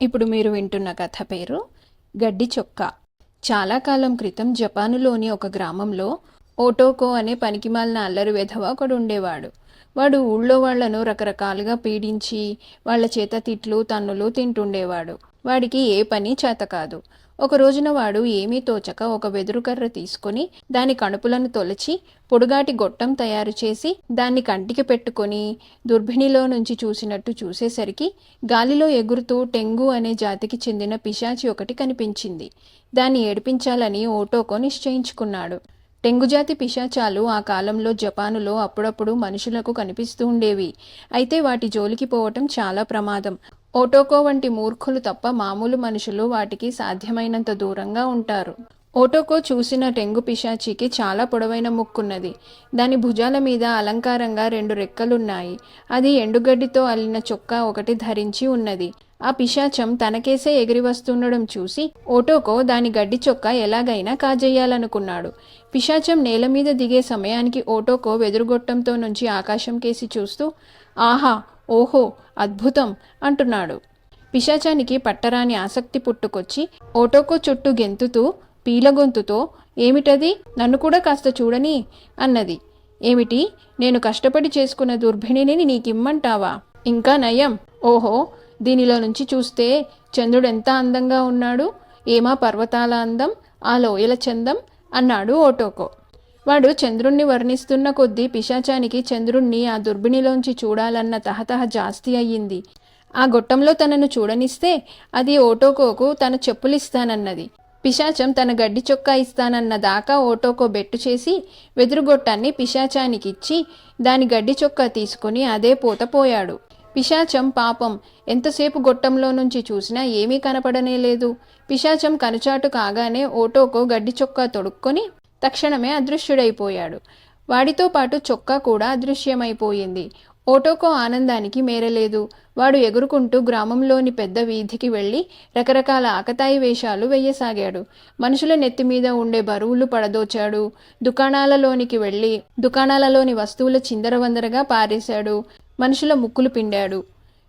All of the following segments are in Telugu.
ఇప్పుడు మీరు వింటున్న కథ పేరు గడ్డి చొక్క. చాలా కాలం క్రితం జపానులోని ఒక గ్రామంలో ఓటోకో అనే పనికిమాలిన అల్లరి వెధవ ఒకడు ఉండేవాడు. వాడు ఊళ్ళో వాళ్ళను రకరకాలుగా పీడించి వాళ్ళ చేత తిట్లు తన్నులు తింటుండేవాడు. వాడికి ఏ పని చేత కాదు. ఒక రోజున వాడు ఏమీ తోచక ఒక వెదురుకర్ర తీసుకొని దాని కణుపులను తొలచి పొడుగాటి గొట్టం తయారు చేసి దాన్ని కంటికి పెట్టుకొని దుర్భిణిలో నుంచి చూసినట్టు చూసేసరికి గాలిలో ఎగురుతూ టెంగు అనే జాతికి చెందిన పిశాచి ఒకటి కనిపించింది. దాన్ని ఏడిపించాలని ఓటోకో నిశ్చయించుకున్నాడు. టెంగుజాతి పిశాచాలు ఆ కాలంలో జపానులో అప్పుడప్పుడు మనుషులకు కనిపిస్తూ ఉండేవి. అయితే వాటి జోలికి పోవటం చాలా ప్రమాదం. ఓటోకో వంటి మూర్ఖులు తప్ప మామూలు మనుషులు వాటికి సాధ్యమైనంత దూరంగా ఉంటారు. ఓటోకో చూసిన టెంగు పిశాచికి చాలా పొడవైన ముక్కున్నది. దాని భుజాల మీద అలంకారంగా రెండు రెక్కలున్నాయి. అది ఎండుగడ్డితో అల్లిన చొక్కా ఒకటి ధరించి ఉన్నది. ఆ పిశాచం తనకేసే ఎగిరి వస్తుండడం చూసి ఓటోకో దాని గడ్డి చొక్కా ఎలాగైనా కాజేయాలనుకున్నాడు. పిశాచం నేల మీద దిగే సమయానికి ఓటోకో వెదురుగొట్టంతో నుంచి ఆకాశం కేసి చూస్తూ ఆహా! ఓహో అద్భుతం అంటున్నాడు. పిశాచానికి పట్టరాని ఆసక్తి పుట్టుకొచ్చి ఓటోకో చుట్టూ గెంతుతూ పీలగొంతుతో ఏమిటది? నన్ను కూడా కాస్త చూడని? అన్నది. ఏమిటి? నేను కష్టపడి చేసుకున్న దుర్భిణిని నీకిమ్మంటావా? ఇంకా నయం. ఓహో దీనిలో నుంచి చూస్తే చంద్రుడు ఎంత అందంగా ఉన్నాడు? ఏమా పర్వతాల అందం? ఆ లోయల చందం? అన్నాడు ఓటోకో. వాడు చంద్రుణ్ణి వర్ణిస్తున్న కొద్దీ పిశాచానికి చంద్రుణ్ణి ఆ దుర్బిణిలోంచి చూడాలన్న తహతహ జాస్తి అయ్యింది. ఆ గొట్టంలో తనను చూడనిస్తే అది ఓటోకోకు తన చెప్పులిస్తానన్నది. పిశాచం తన గడ్డి చొక్కా ఇస్తానన్న దాకా ఓటోకో బెట్టు చేసి వెదురుగొట్టాన్ని పిశాచానికిచ్చి దాని గడ్డి చొక్కా తీసుకుని అదే పూత పోయాడు. పిశాచం పాపం ఎంతసేపు గొట్టంలో నుంచి చూసినా ఏమీ కనపడనే లేదు. పిశాచం కనుచాటు కాగానే ఓటోకో గడ్డి చొక్కా తొడుక్కొని తక్షణమే అదృశ్యుడైపోయాడు. వాడితో పాటు చొక్కా కూడా అదృశ్యమైపోయింది. ఓటోకో ఆనందానికి మేరలేదు. వాడు ఎగురుకుంటూ గ్రామంలోని పెద్ద వీధికి వెళ్ళి రకరకాల ఆకతాయి వేషాలు వెయ్యసాగాడు మనుషుల నెత్తి మీద ఉండే బరువులు పడదోచాడు. దుకాణాలలోనికి వెళ్ళి దుకాణాలలోని వస్తువుల చిందరవందరగా పారేశాడు. మనుషుల ముక్కులు పిండాడు.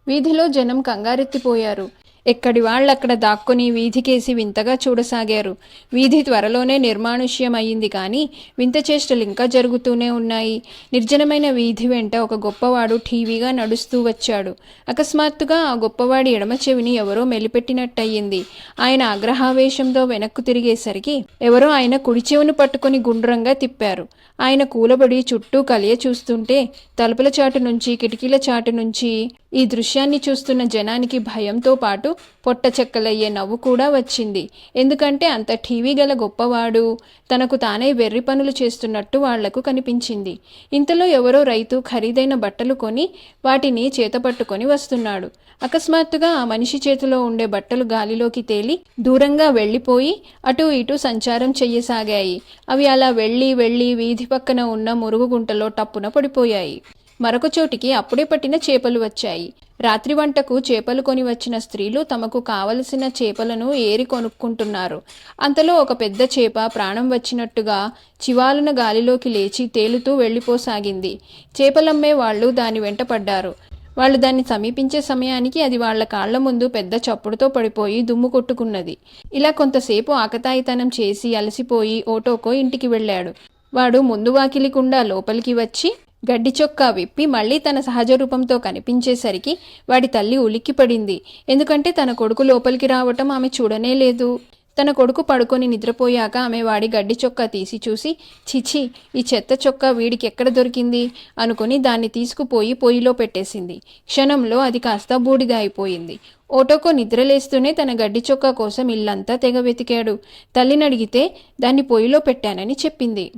వీధిలో జనం కంగారెత్తిపోయారు. ఎక్కడి వాళ్ళక్కడ దాక్కుని వీధికేసి వింతగా చూడసాగారు. వీధి త్వరలోనే నిర్మానుష్యం అయింది కానీ వింత చేష్టలు ఇంకా జరుగుతూనే ఉన్నాయి. నిర్జనమైన వీధి వెంట ఒక గొప్పవాడు టీవీగా నడుస్తూ వచ్చాడు. అకస్మాత్తుగా ఆ గొప్పవాడి ఎడమ చెవిని ఎవరో మెలిపెట్టినట్టయింది. ఆయన ఆగ్రహావేశంతో వెనక్కు తిరిగేసరికి ఎవరో ఆయన కుడి చెవును పట్టుకుని గుండ్రంగా తిప్పారు. ఆయన కూలబడి చుట్టూ కలియ చూస్తుంటే తలుపుల చాటు నుంచి కిటికీల చాటు నుంచి ఈ దృశ్యాన్ని చూస్తున్న జనానికి భయంతో పాటు పొట్ట చెక్కలయ్యే నవ్వు కూడా వచ్చింది. ఎందుకంటే అంత టీవీ గల గొప్పవాడు తనకు తానే వెర్రి పనులు చేస్తున్నట్టు వాళ్ళకు కనిపించింది. ఇంతలో ఎవరో రైతు ఖరీదైన బట్టలు కొని వాటిని చేతపట్టుకొని వస్తున్నాడు. అకస్మాత్తుగా ఆ మనిషి చేతిలో ఉండే బట్టలు గాలిలోకి తేలి దూరంగా వెళ్ళిపోయి అటు ఇటు సంచారం చెయ్యసాగాయి. అవి అలా వెళ్ళి వెళ్ళి వీధి పక్కన ఉన్న మురుగు గుంటలో టప్పున పడిపోయాయి. మరొక చోటికి అప్పుడే పట్టిన చేపలు వచ్చాయి. రాత్రి వంటకు చేపలు కొని వచ్చిన స్త్రీలు తమకు కావలసిన చేపలను ఏరి కొనుక్కుంటున్నారు. అంతలో ఒక పెద్ద చేప ప్రాణం వచ్చినట్టుగా చివాలున గాలిలోకి లేచి తేలుతూ వెళ్ళిపోసాగింది. చేపలమ్మే వాళ్ళు దాని వెంట పడ్డారు. వాళ్ళు దాన్ని సమీపించే సమయానికి అది వాళ్ళ కాళ్ళ ముందు పెద్ద చప్పుడుతో పడిపోయి దుమ్ము కొట్టుకున్నది. ఇలా కొంతసేపు ఆకతాయితనం చేసి అలసిపోయి ఓటోకో ఇంటికి వెళ్ళాడు. వాడు ముందు వాకిలికుండా లోపలికి వచ్చి గడ్డి చొక్కా విప్పి మళ్ళీ తన సహజ రూపంతో కనిపించేసరికి వాడి తల్లి ఉలిక్కిపడింది. ఎందుకంటే తన కొడుకు లోపలికి రావటం ఆమె చూడనే లేదు. తన కొడుకు పడుకొని నిద్రపోయాక ఆమె వాడి గడ్డి చొక్కా తీసి చూసి చిచి ఈ చెత్త చొక్కా వీడికి ఎక్కడ దొరికింది? అనుకుని దాన్ని తీసుకుపోయి పొయ్యిలో పెట్టేసింది. క్షణంలో అది కాస్త బూడిద అయిపోయింది. ఓటోకో నిద్రలేస్తూనే తన గడ్డి చొక్కా కోసం ఇల్లంతా తెగ వెతికాడు. తల్లిని అడిగితే దాన్ని పొయ్యిలో పెట్టానని చెప్పింది.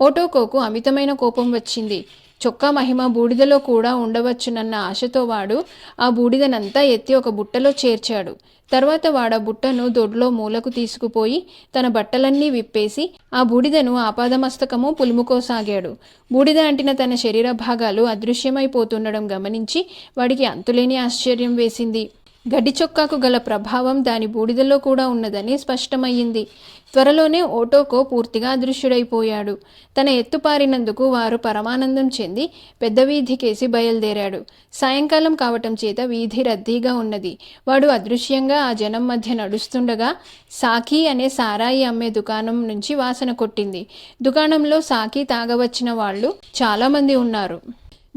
ఓటోకోకు అమితమైన కోపం వచ్చింది. చొక్కా మహిమ బూడిదలో కూడా ఉండవచ్చునన్న ఆశతో వాడు ఆ బూడిదనంతా ఎత్తి ఒక బుట్టలో చేర్చాడు. తర్వాత వాడ బుట్టను దొడ్లో మూలకు తీసుకుపోయి తన బట్టలన్నీ విప్పేసి ఆ బూడిదను ఆపాదమస్తకము పులుముకోసాగాడు. బూడిద అంటిన తన శరీర భాగాలు అదృశ్యమైపోతుండడం గమనించి వాడికి అంతులేని ఆశ్చర్యం వేసింది. గడ్డి చొక్కాకు గల ప్రభావం దాని బూడిదలో కూడా ఉన్నదని స్పష్టమయ్యింది. త్వరలోనే ఓటోకో పూర్తిగా అదృశ్యుడైపోయాడు. తన ఎత్తుపారినందుకు వారు పరమానందం చెంది పెద్ద వీధికేసి బయలుదేరాడు. సాయంకాలం కావటం చేత వీధి రద్దీగా ఉన్నది. వాడు అదృశ్యంగా ఆ జనం మధ్య నడుస్తుండగా సాకి అనే సారాయి అమ్మే దుకాణం నుంచి వాసన కొట్టింది. దుకాణంలో సాకి తాగవచ్చిన వాళ్ళు చాలామంది ఉన్నారు.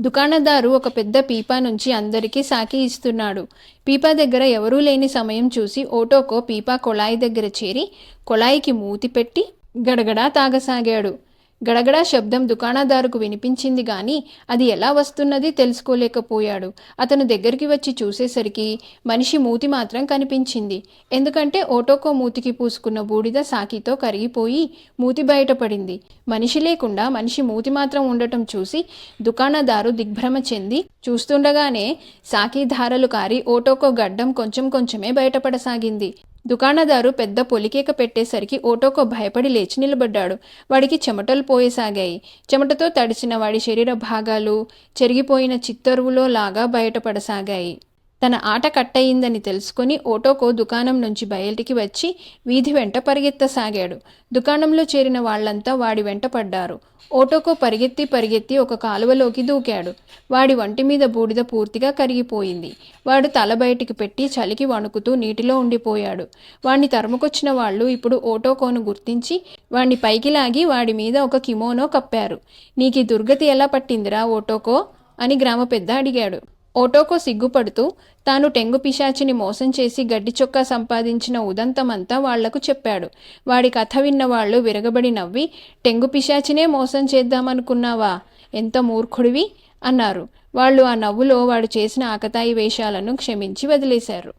దుకాణదారు ఒక పెద్ద పీపా నుంచి అందరికీ సాకి ఇస్తున్నాడు. పీపా దగ్గర ఎవరూ లేని సమయం చూసి ఓటోకో పీపా కొళాయి దగ్గర చేరి కొళాయికి మూతి పెట్టి గడగడా తాగసాగాడు. గడగడా శబ్దం దుకాణదారుకు వినిపించింది గాని అది ఎలా వస్తున్నది తెలుసుకోలేకపోయాడు. అతను దగ్గరికి వచ్చి చూసేసరికి మనిషి మూతి మాత్రం కనిపించింది. ఎందుకంటే ఓటోకో మూతికి పూసుకున్న బూడిద సాకితో కరిగిపోయి మూతి బయటపడింది. మనిషి లేకుండా మనిషి మూతి మాత్రం ఉండటం చూసి దుకాణదారు దిగ్భ్రమ చెంది చూస్తుండగానే సాకి ధారలు కారి ఓటోకో గడ్డం కొంచెం కొంచెమే బయటపడసాగింది. దుకాణదారు పెద్ద పొలికేక పెట్టేసరికి ఓటోకో భయపడి లేచి నిలబడ్డాడు. వాడికి చెమటలు పోయసాగాయి. చెమటతో తడిచిన వాడి శరీర భాగాలు చెరిగిపోయిన చిత్తరువులో లాగా బయటపడసాగాయి. తన ఆట కట్టయిందని తెలుసుకుని ఓటోకో దుకాణం నుంచి బయటికి వచ్చి వీధి వెంట పరిగెత్తసాగాడు. దుకాణంలో చేరిన వాళ్ళంతా వాడి వెంట పడ్డారు. ఓటోకో పరిగెత్తి పరిగెత్తి ఒక కాలువలోకి దూకాడు. వాడి వంటి మీద బూడిద పూర్తిగా కరిగిపోయింది. వాడు తల బయటికి పెట్టి చలికి వణుకుతూ నీటిలో ఉండిపోయాడు. వాణ్ణి తరుముకొచ్చిన వాళ్ళు ఇప్పుడు ఓటోకోను గుర్తించి వాణ్ణి పైకి లాగి వాడి మీద ఒక కిమోనో కప్పారు. నీకు దుర్గతి ఎలా పట్టిందిరా ఓటోకో? అని గ్రామ పెద్ద అడిగాడు. ఓటోకో సిగ్గుపడుతూ తాను టెంగు పిశాచిని మోసం చేసి గడ్డి చొక్కా సంపాదించిన ఉదంతమంతా వాళ్ళకు చెప్పాడు. వాడి కథ విన్న వాళ్ళు విరగబడి నవ్వి టెంగు పిశాచినే మోసం చేద్దామనుకున్నావా? ఎంత మూర్ఖుడివి? అన్నారు. వాళ్ళు ఆ నవ్వులో వాడు చేసిన ఆకతాయి వేషాలను క్షమించి వదిలేశారు.